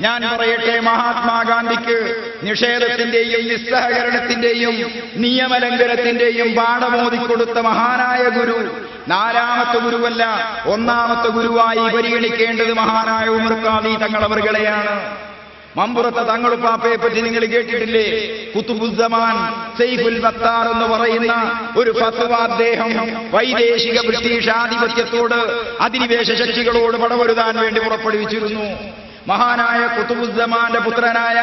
ഞാൻ പറയട്ടെ മഹാത്മാഗാന്ധിക്ക് നിഷേധത്തിന്റെയും നിസ്സഹകരണത്തിന്റെയും നിയമലംഘനത്തിന്റെയും പാഠമോദിക്കൊടുത്ത മഹാനായ ഗുരു. നാലാമത്തെ ഗുരുവല്ല ഒന്നാമത്തെ ഗുരുവായി പരിഗണിക്കേണ്ടത് മഹാനായ ഉമർ ഖാദി തങ്ങളവറുകളെയാണ് മമ്പുറത്തെ തങ്ങളുപ്പാപ്പയെ പറ്റി നിങ്ങൾ കേട്ടിട്ടില്ലേ? കുത്തുബുദ്ധമാൻ സെയ്ഫുൽ ബത്താർ എന്ന് പറയുന്ന ഒരു ഫത്വ അദ്ദേഹം വൈദേശിക ബ്രിട്ടീഷ് ആധിപത്യത്തോട് അധിനിവേശ ശക്തികളോട് പടവരുതാൻ വേണ്ടി പുറപ്പെടുവിച്ചിരുന്നു. മഹാനായ കുത്തുബുദ്ധമാന്റെ പുത്രനായ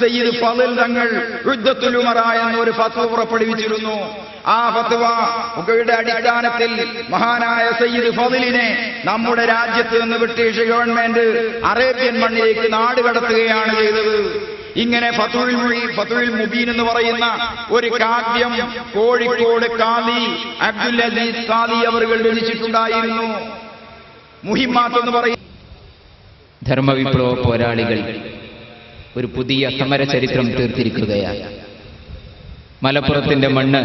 സയ്യിദ് ഫതിൽ തങ്ങൾ യുദ്ധത്തുലുമറ എന്നൊരു ഫത്വ പുറപ്പെടുവിച്ചിരുന്നു. ആ ഫത്വ പുകയുടെ അടിസ്ഥാനത്തിൽ മഹാനായ സയ്യിദ് ഫതിലിനെ നമ്മുടെ രാജ്യത്ത് നിന്ന് ബ്രിട്ടീഷ് ഗവൺമെന്റ് അറേബ്യൻ മണ്ണിലേക്ക് നാട് കടത്തുകയാണ് ചെയ്തത്. ഇങ്ങനെ ഫതുൽ ഫതുൽ മുബീൻ എന്ന് പറയുന്ന ഒരു കാവ്യം കോഴിക്കോട് കാലി അബ്ദുൽ അസീസ് കാലി അവർ രചിച്ചിട്ടുണ്ടായിരുന്നു മുഹിമാത്ത് എന്ന് പറയുന്ന ധർമ്മവിപ്ലവ പോരാളികൾ ഒരു പുതിയ സമര ചരിത്രം തീർത്തിരിക്കുകയാണ് മലപ്പുറത്തിന്റെ മണ്ണ്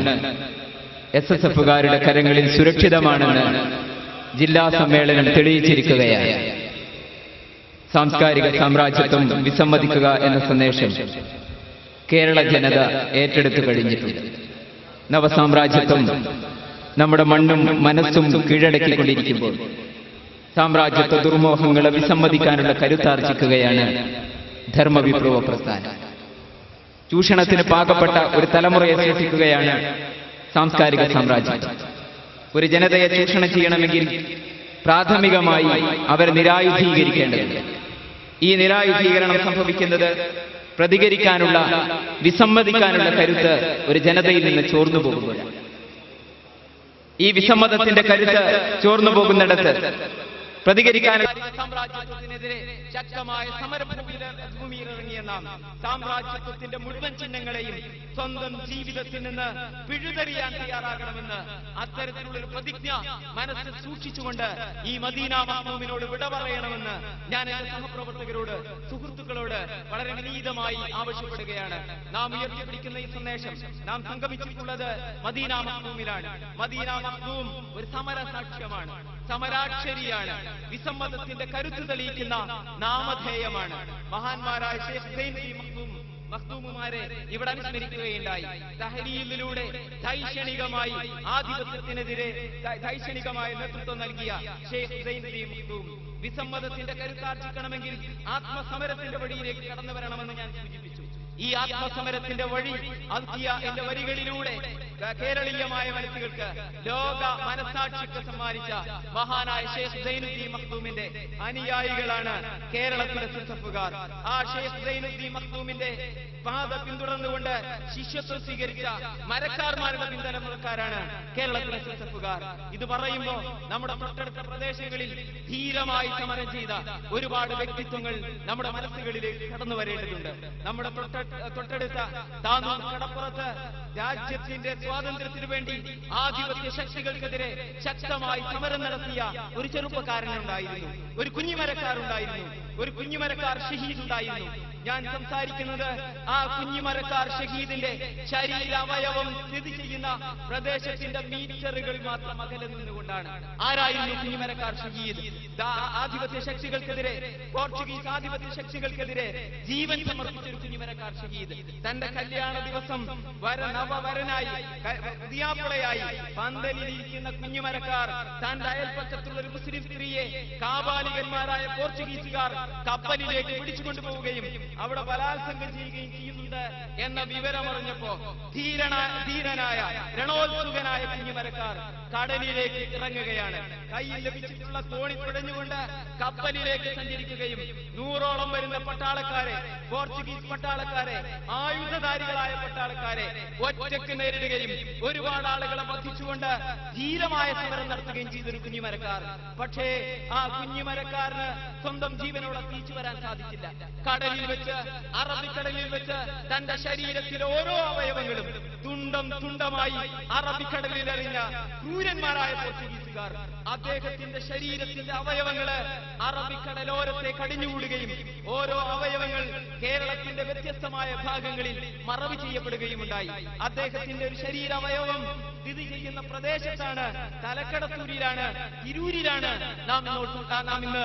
എസ് എസ് എഫുകാരുടെ കരങ്ങളിൽ സുരക്ഷിതമാണെന്ന് ജില്ലാ സമ്മേളനം തെളിയിച്ചിരിക്കുകയാണ് സാംസ്കാരിക സാമ്രാജ്യത്വം വിസമ്മതിക്കുക എന്ന സന്ദേശം കേരള ജനത ഏറ്റെടുത്തു കഴിഞ്ഞിട്ടുണ്ട്. നവസാമ്രാജ്യത്വം നമ്മുടെ മണ്ണും മനസ്സും കീഴടക്കിക്കൊണ്ടിരിക്കുമ്പോൾ സാമ്രാജ്യത്വ ദുർമോഹങ്ങളെ വിസമ്മതിക്കാനുള്ള കരുത്താർജിക്കുകയാണ് ധർമ്മവിപ്ലവ പ്രസ്ഥാനം ചൂഷണത്തിന് പാകപ്പെട്ട ഒരു തലമുറയെ സൃഷ്ടിക്കുകയാണ് സാംസ്കാരിക സാമ്രാജ്യം ഒരു ജനതയെ ചൂഷണം ചെയ്യണമെങ്കിൽ പ്രാഥമികമായി അവരെ നിരായുധീകരിക്കേണ്ടതുണ്ട്. ഈ നിരായുധീകരണം സംഭവിക്കുന്നത് പ്രതികരിക്കാനുള്ള വിസമ്മതിക്കാനുള്ള കരുത്ത് ഒരു ജനതയിൽ നിന്ന് ചോർന്നു പോകുമ്പോഴാണ് ഈ വിസമ്മതത്തിന്റെ കരുത്ത് ചോർന്നു പോകുന്നിടത്ത് പ്രതികരിക്കാനുള്ള സാമ്രാജ്യത്വത്തിനെതിരെ ശക്തമായ സമരഭൂമിയിലിറങ്ങിയ നാം സാമ്രാജ്യത്വത്തിന്റെ മുഴുവൻ ചിഹ്നങ്ങളെയും സ്വന്തം ജീവിതത്തിൽ നിന്ന് പിഴുതെറിയാൻ തയ്യാറാകണമെന്ന് അത്തരത്തിലുള്ളൊരു പ്രതിജ്ഞ മനസ്സിൽ സൂക്ഷിച്ചുകൊണ്ട് ഈ മദീന മഹ്മൂമിനോട് വിട പറയണമെന്ന് ഞാൻ എന്റെ സഹപ്രവർത്തകരോട് സുഹൃത്തുക്കളോട് വളരെ വിനീതമായി ആവശ്യപ്പെടുകയാണ്. നാം ഉയർത്തിപ്പിടിക്കുന്ന ഈ സന്ദേശം നാം സംഗമിച്ചിട്ടുള്ളത് മദീന മഹ്മൂമിലാണ് മദീന മഹ്മൂം ഒരു സമര സാക്ഷ്യമാണ് സമരാക്ഷരിയാണ്. വിസമ്മതത്തിന്റെ കരുത്ത് തെളിയിക്കുന്ന നാമധേയമാണ്. മഹാന്മാരായ മഖ്ദൂമുമാരെ ഇവിടെ അനുസ്മരിക്കുകയുണ്ടായി. തഹരീലിലൂടെ ദൈക്ഷണികമായി ആധിപത്യത്തിനെതിരെ ധൈക്ഷണികമായ നേതൃത്വം നൽകിയ വിസമ്മതത്തിന്റെ കരുത്താർജിക്കണമെങ്കിൽ ആത്മസമരത്തിന്റെ വഴിയിലേക്ക് കടന്നു വരണമെന്ന് ഞാൻ സൂചിപ്പിച്ചു. ഈ ആത്മസമരത്തിന്റെ വഴി അൽക്കിയ എന്റെ വരികളിലൂടെ കേരളീയമായ മനസ്സുകൾക്ക് ലോക മനസാക്ഷിക്ക് സമ്മാനിച്ച മഹാനായ ഷേഖ് സൈനുദ്ദീൻ മഖ്ദൂമിന്റെ അനുയായികളാണ് കേരളത്തിലെ സിസഫുകാർ ആ ഷേഖ് സൈനുദ്ദീൻ മഖ്ദൂമിന്റെ പാത പിന്തുടർന്നുകൊണ്ട് ശിഷ്യത്വം സ്വീകരിച്ച മരക്കാർമാരുടെ പിന്തുണക്കാരാണ് കേരളത്തിലെ സിസഫുകാർ ഇത് പറയുമ്പോ നമ്മുടെ തൊട്ടടുത്ത പ്രദേശങ്ങളിൽ ധീരമായി സമരം ചെയ്ത ഒരുപാട് വ്യക്തിത്വങ്ങൾ നമ്മുടെ മനസ്സുകളിലേക്ക് കടന്നു വരേണ്ടതുണ്ട്. നമ്മുടെ തൊട്ട- തൊട്ടടുത്ത താനൂർ കടപ്പുറത്ത് രാജ്യത്തിന്റെ സ്വാതന്ത്ര്യത്തിനു വേണ്ടി ആധിപത്യ ശക്തികൾക്കെതിരെ ശക്തമായി സമരം നടത്തിയ ഒരു ചെറുപ്പക്കാരനുണ്ടായിരുന്നു. ഒരു കുഞ്ഞിമരക്കാരുണ്ടായിരുന്നു. ഒരു കുഞ്ഞിമരക്കാർ ഷഹീദ് ഉണ്ടായിരുന്നു. ഞാൻ സംസാരിക്കുന്നത് ആ കുഞ്ഞിമരക്കാർ ഷഹീദിന്റെ ശരീരാവയവം സ്ഥിതി ചെയ്യുന്ന പ്രദേശത്തിന്റെ മീറ്ററുകൾ മാത്രം അകലെ നിന്നുകൊണ്ടാണ്. ആരായിരുന്നു കുഞ്ഞിമരക്കാർ ഷഹീദ്? ആധിപത്യ ശക്തികൾക്കെതിരെ പോർച്ചുഗീസ് ആധിപത്യ ശക്തികൾക്കെതിരെ ജീവൻ സമർപ്പിച്ച ഒരു കുഞ്ഞിമരക്കാർ ഷഹീദ്. തന്റെ കല്യാണ ദിവസം വര നവവരനായി പുതിയാപ്പുളയായി ദിയാപ്പിളയായി കുഞ്ഞിമരക്കാർ തന്റെ അയൽപ്പക്കത്തുള്ള ഒരു മുസ്ലിം സ്ത്രീയെ കാബാലികന്മാരായ പോർച്ചുഗീസുകാർ കപ്പലിലേക്ക് പിടിച്ചുകൊണ്ടുപോവുകയും അവിടെ ബലാത്സംഗം ചെയ്യുകയും ചെയ്യുന്നുണ്ട്. എന്ന വിവരമറിഞ്ഞപ്പോ ധീരനായ ധീരനായ രണോത്സുകനായ കുഞ്ഞുമരക്കാർ കടലിലേക്ക് ഇറങ്ങുകയാണ്. കയ്യിൽ ലഭിച്ചിട്ടുള്ള തോണി പിടഞ്ഞുകൊണ്ട് കപ്പലിലേക്ക് സഞ്ചരിക്കുകയും നൂറോളം വരുന്ന പട്ടാളക്കാരെ പോർച്ചുഗീസ് പട്ടാളക്കാരെ ആയുധധാരികളായ പട്ടാളക്കാരെ ഒറ്റയ്ക്ക് നേരിടുകയും ഒരുപാട് ആളുകളെ വധിച്ചുകൊണ്ട് ധീരമായ സമരം നടത്തുകയും ചെയ്തൊരു കുഞ്ഞുമരക്കാർ. പക്ഷേ ആ കുഞ്ഞുമരക്കാരന് സ്വന്തം ജീവനോടെ തിരിച്ചു വരാൻ സാധിച്ചില്ല. കടലിൽ വെച്ച് അറബിക്കടലിൽ വെച്ച് തന്റെ ശരീരത്തിലെ ഓരോ അവയവങ്ങളും തുണ്ടം തുണ്ടമായി അറബിക്കടലിൽ എറിഞ്ഞ ക്രൂരന്മാരായ പോർച്ചുഗീസുകാർ അദ്ദേഹത്തിന്റെ ശരീരത്തിന്റെ അവയവങ്ങൾ അറബിക്കടലോരത്തെ കടിഞ്ഞുകൂടുകയും ഓരോ അവയവങ്ങൾ കേരളത്തിന്റെ വ്യത്യസ്തമായ ഭാഗങ്ങളിൽ മറവ് ചെയ്യപ്പെടുകയും ഉണ്ടായി അദ്ദേഹത്തിന്റെ ഒരു ശരീരാവയവം സ്ഥിതി ചെയ്യുന്ന പ്രദേശത്താണ്. തലക്കടത്തൂരിലാണ് തിരൂരിലാണ് നാം നാം ഇന്ന്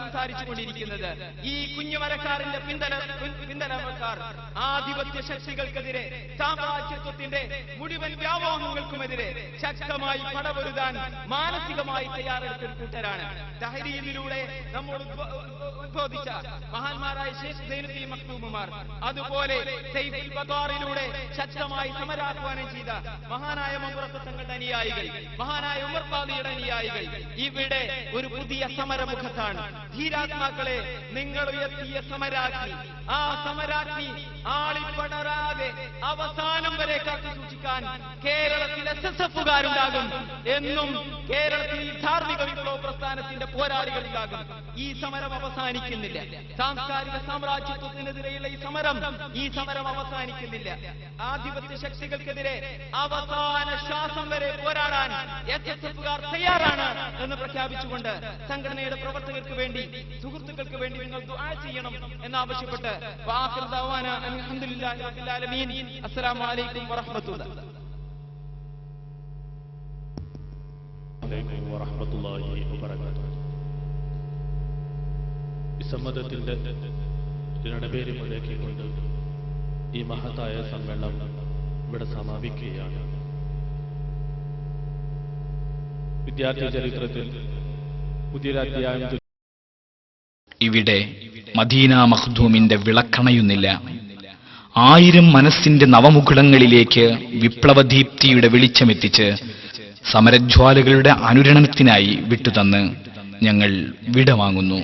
സംസാരിച്ചു കൊണ്ടിരിക്കുന്നത് ഈ കുഞ്ഞുമലക്കാരന്റെ പിന്തല പിന്തലക്കാർ ആധിപത്യ ശക്തികൾക്കെതിരെ സാമ്രാജ്യത്വത്തിന്റെ മുഴുവൻ വ്യാമോഹങ്ങൾക്കുമെതിരെ ശക്തമായി പടപൊരുതാൻ മാനസികമായി തയ്യാറെടുത്ത ഒരു കൂട്ടരാണ്. തഹരീലിലൂടെ നമ്മൾ ഉദ്ബോ- ഉദ്ബോധിച്ച മഹാന്മാരായ ശേഷ് സൈനുദ്ദീൻ മക്തൂമുമാർ അതുപോലെ സൈഫുൽ ശക്തമായി സമരാഹ്വാനം ചെയ്ത മഹാനായ മമ്പുറത്ത് തങ്ങളുടെ അനുയായികൾ മഹാനായ ഉമർ പാലിയുടെ അനുയായികൾ ഇവിടെ ഒരു പുതിയ സമരമുഖത്താണ്. ധീരാത്മാക്കളെ നിങ്ങൾ ഉയർത്തിയ സമരാഗ്നി ആ സമരാഗ്നി ആളിപ്പടരാതെ അവസാനം വരെ കാത്തു സൂക്ഷിക്കാൻ കേരളത്തിൽ എസ് എസ് എഫുകാരുണ്ടാകും എന്നും കേരളത്തിൽ ധാർമ്മിക വിപ്ലവ പ്രസ്ഥാനത്തിന്റെ പോരാളികളുണ്ടാകും. ഈ സമരം അവസാനിക്കുന്നില്ല. സാംസ്കാരിക സാമ്രാജ്യത്വത്തിനെതിരെയുള്ള ഈ സമരം ഈ സമരം അവസാനിക്കുന്നില്ല. ആധിപത്യ ശക്തികൾക്കെതിരെ അവസാന ശ്വാസം വരെ പോരാടാൻ എസ് എസ് എഫുകാർ തയ്യാറാണ് എന്ന് പ്രഖ്യാപിച്ചുകൊണ്ട് സംഘടനയുടെ പ്രവർത്തകർക്ക് വേണ്ടി സുഹൃത്തുക്കൾക്ക് വേണ്ടി നിങ്ങൾ ദുആ ചെയ്യണം എന്നാവശ്യപ്പെട്ട് വാഖിർ ദഅവാന അൽഹംദുലില്ലാഹി റബ്ബിൽ ആലമീൻ. അസ്സലാമു അലൈക്കും വറഹ്മത്തുള്ളാഹി വിസമ്മതത്തിന്റെ രണപേരി മുഴക്കിക്കൊണ്ട് ഈ മഹത്തായ സമ്മേളനം ഇവിടെ സമാപിക്കുകയാണ്. വിദ്യാർത്ഥി ചരിത്രത്തിൽ പുതിയൊരു അധ്യായം ഇവിടെ മദീന മഖ്ദൂമിന്റെ വിളക്കണയുന്നില്ല. ആയിരം മനസ്സിന്റെ നവമുകുളങ്ങളിലേക്ക് വിപ്ലവദീപ്തിയുടെ വെളിച്ചമെത്തിച്ച് സമരജ്വാലകളുടെ അനുരണനത്തിനായി വിട്ടുതന്ന് ഞങ്ങൾ വിടവാങ്ങുന്നു.